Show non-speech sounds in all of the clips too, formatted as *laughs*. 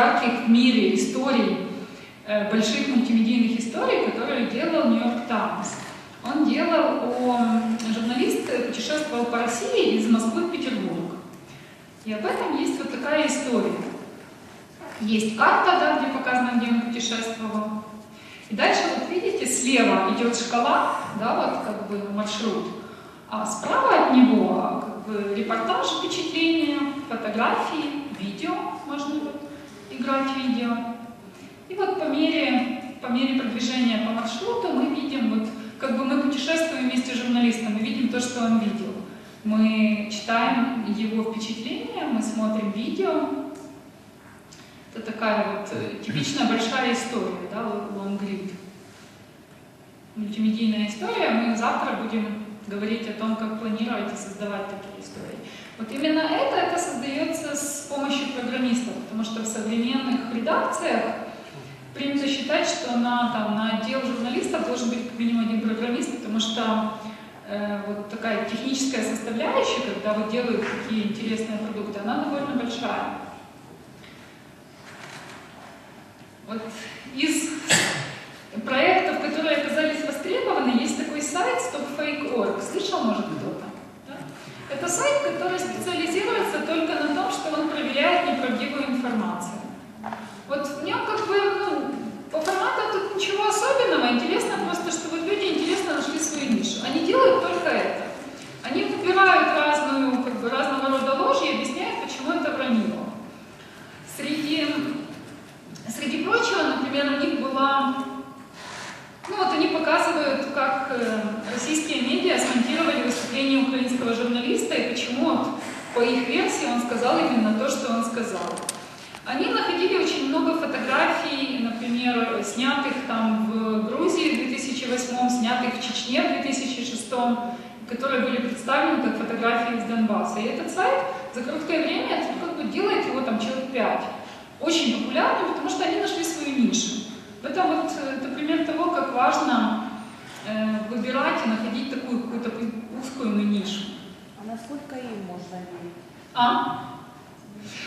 ярких в мире историй, э, больших мультимедийных историй, которые делал Нью-Йорк Таймс. Он делал о... Журналист путешествовал по России из Москвы в Петербург. И об этом есть вот такая история. Есть карта, да, где показано, где он путешествовал. И дальше, вот видите, слева идет шкала, да, вот как бы маршрут, а справа от него как бы репортаж, впечатления, фотографии, видео, можно вот играть видео. И вот по мере, по мере продвижения по маршруту мы видим, вот как бы мы путешествуем вместе с журналистом, мы видим то, что он видел. Мы читаем его впечатления, мы смотрим видео, это такая вот э, типичная большая история, да, лонгрид. Мультимедийная история. Мы завтра будем говорить о том, как планировать и создавать такие истории. Вот именно это, это создается с помощью программистов, потому что в современных редакциях принято считать, что на, там, на отдел журналистов должен быть как минимум один программист, потому что э, вот такая техническая составляющая, когда вот делают такие интересные продукты, она довольно большая. Вот из проектов, которые оказались востребованы, есть такой сайт stopfake.org. Слышал, может, кто-то? Да? Это сайт, который специализируется только на том, что он проверяет неправдивую информацию. Вот в нем как бы, ну, по формату тут ничего особенного. Интересно просто, что вот люди интересно нашли свою нишу. Они делают только это. Они выбирают разную, как бы, разного рода ложь и объясняют, почему это вранье. Среди Среди прочего, например, у них была... Ну вот они показывают, как э, российские медиа смонтировали выступление украинского журналиста и почему, вот, по их версии, он сказал именно то, что он сказал. Они находили очень много фотографий, например, снятых там в Грузии в 2008, снятых в Чечне в 2006, которые были представлены как фотографии из Донбасса. И этот сайт за короткое время как бы делает его там человек пять очень популярны, потому что они нашли свою нишу. Это вот это пример того, как важно э, выбирать и находить такую какую-то узкую нишу. Насколько им можно верить? А?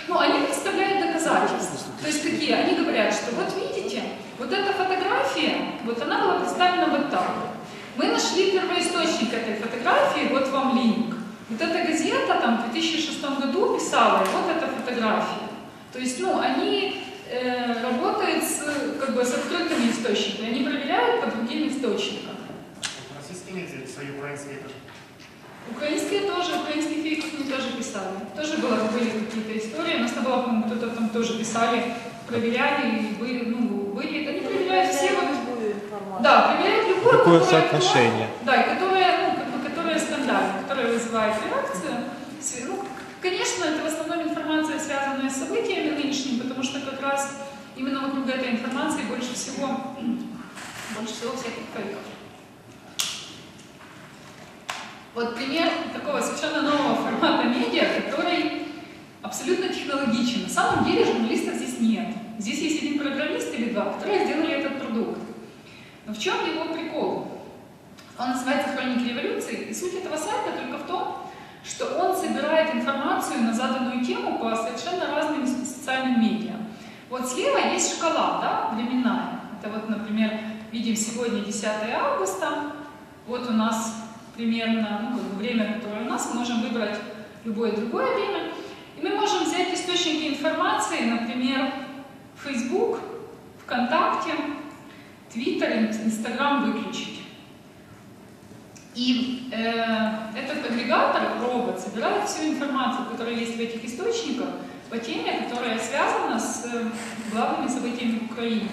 Ну, они представляют доказательства. То есть какие? Они говорят, что вот видите, вот эта фотография, вот она была представлена вот так. Мы нашли первоисточник этой фотографии, вот вам линк. Вот эта газета там в 2006 году писала, вот эта фотография. То есть, ну, они э, работают с, как бы, с открытыми источниками, они проверяют по другим источникам. Российские медиа, свои украинские тоже? Украинские тоже, украинские фейки тоже писали. Тоже было, были какие-то истории, у нас там было, по-моему, кто-то там тоже писали, проверяли, и были, ну, были, они проверяют все вот... Да, проверяют любую, Какое соотношение? Да, и которая, ну, как бы, которая стандартная, которая вызывает реакцию. Ну, Конечно, это в основном информация, связанная с событиями нынешними, потому что как раз именно вокруг этой информации больше всего, больше всего всяких фейков. Вот пример такого совершенно нового формата медиа, который абсолютно технологичен. На самом деле журналистов здесь нет. Здесь есть один программист или два, которые сделали этот продукт. Но в чем его прикол? Он называется «Хроники революции», и суть этого сайта только в том, что он собирает информацию на заданную тему по совершенно разным социальным медиа. Вот слева есть шкала, да, временная. Это вот, например, видим сегодня 10 августа. Вот у нас примерно ну, время, которое у нас, мы можем выбрать любое другое время. И мы можем взять источники информации, например, Facebook, ВКонтакте, Твиттер, Инстаграм выключить. И э, этот агрегатор, робот, собирает всю информацию, которая есть в этих источниках, по теме, которая связана с э, главными событиями в Украине.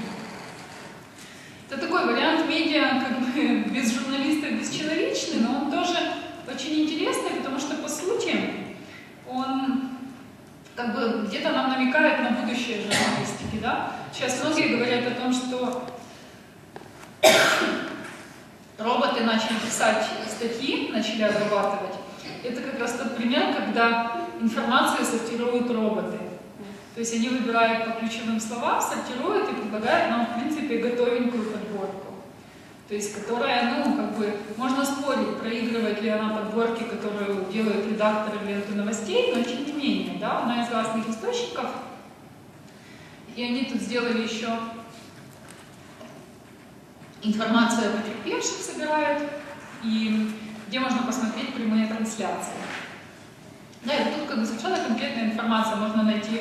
Это такой вариант медиа, как бы *laughs* без журналиста, бесчеловечный, но он тоже очень интересный, потому что, по сути, он как бы где-то нам намекает на будущее журналистики. Да? Сейчас многие говорят о том, что *coughs* роботы начали писать статьи, начали обрабатывать, это как раз тот пример, когда информацию сортируют роботы. То есть они выбирают по ключевым словам, сортируют и предлагают нам, в принципе, готовенькую. То есть, которая, ну, как бы, можно спорить, проигрывает ли она подборки, которую делают редакторы ленты новостей, но тем не менее, да, она из разных источников. И они тут сделали еще информацию о потерпевших собирают, и где можно посмотреть прямые трансляции. Да, и тут как бы совершенно конкретная информация. Можно найти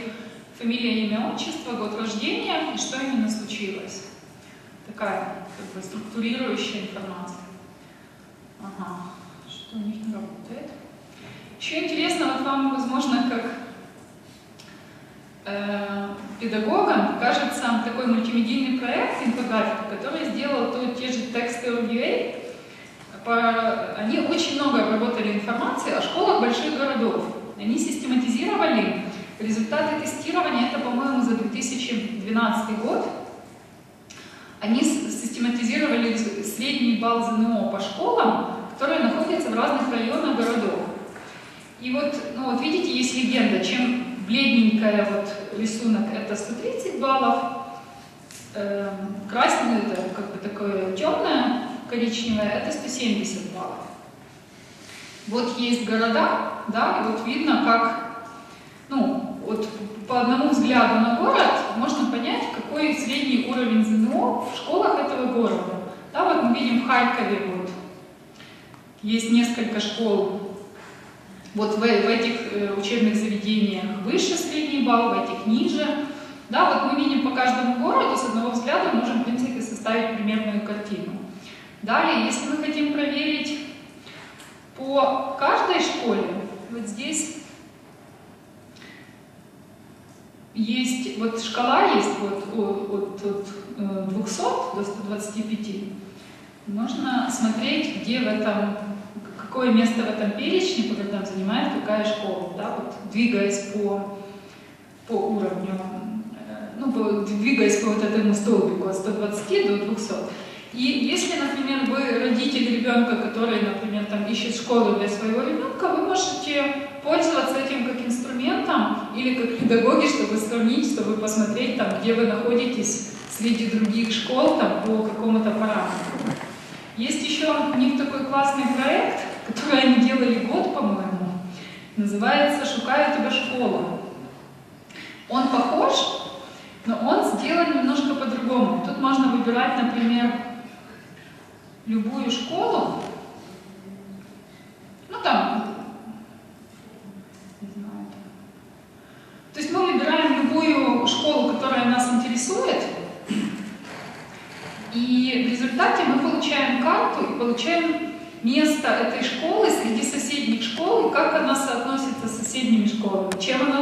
фамилия, имя, отчество, год рождения и что именно случилось. Такая как бы структурирующая информация. Ага, что у них не работает. Еще интересно, вот вам, возможно, как э, педагогам кажется такой мультимедийный проект инфографика, который сделал то, те же тексты UA. По, они очень много обработали информации о школах больших городов. Они систематизировали результаты тестирования, это, по-моему, за 2012 год. Они систематизировали средний балл ЗНО по школам, которые находятся в разных районах городов. И вот, ну вот видите, есть легенда, чем бледненькая вот рисунок это 130 баллов, э, красный это как бы такое темное, коричневое это 170 баллов. Вот есть города, да, и вот видно, как, по одному взгляду на город можно понять, какой средний уровень ЗНО в школах этого города. Да, вот мы видим в Харькове вот есть несколько школ вот в, в этих э, учебных заведениях выше средний балл, в этих ниже. Да, вот мы видим по каждому городу, с одного взгляда можем, в принципе, составить примерную картину. Далее, если мы хотим проверить по каждой школе, вот здесь есть, вот шкала есть вот, от, от 200 до 125. Можно смотреть, где в этом какое место в этом перечне по годам занимает какая школа, да, вот двигаясь по, по уровню, э, ну, двигаясь по вот этому столбику от 120 до 200. И если, например, вы родитель ребенка, который, например, там ищет школу для своего ребенка, вы можете пользоваться этим как инструментом или как педагоги, чтобы сравнить, чтобы посмотреть, там, где вы находитесь среди других школ там, по какому-то параметру. Есть еще у них такой классный проект, который они делали год, по-моему, называется «Шукаю тебя школу». Он похож, но он сделан немножко по-другому. Тут можно выбирать, например, любую школу, ну там, не знаю, то есть мы выбираем любую школу, которая нас интересует, и в результате мы получаем карту и получаем место этой школы среди соседних школ, и как она соотносится с соседними школами, чем она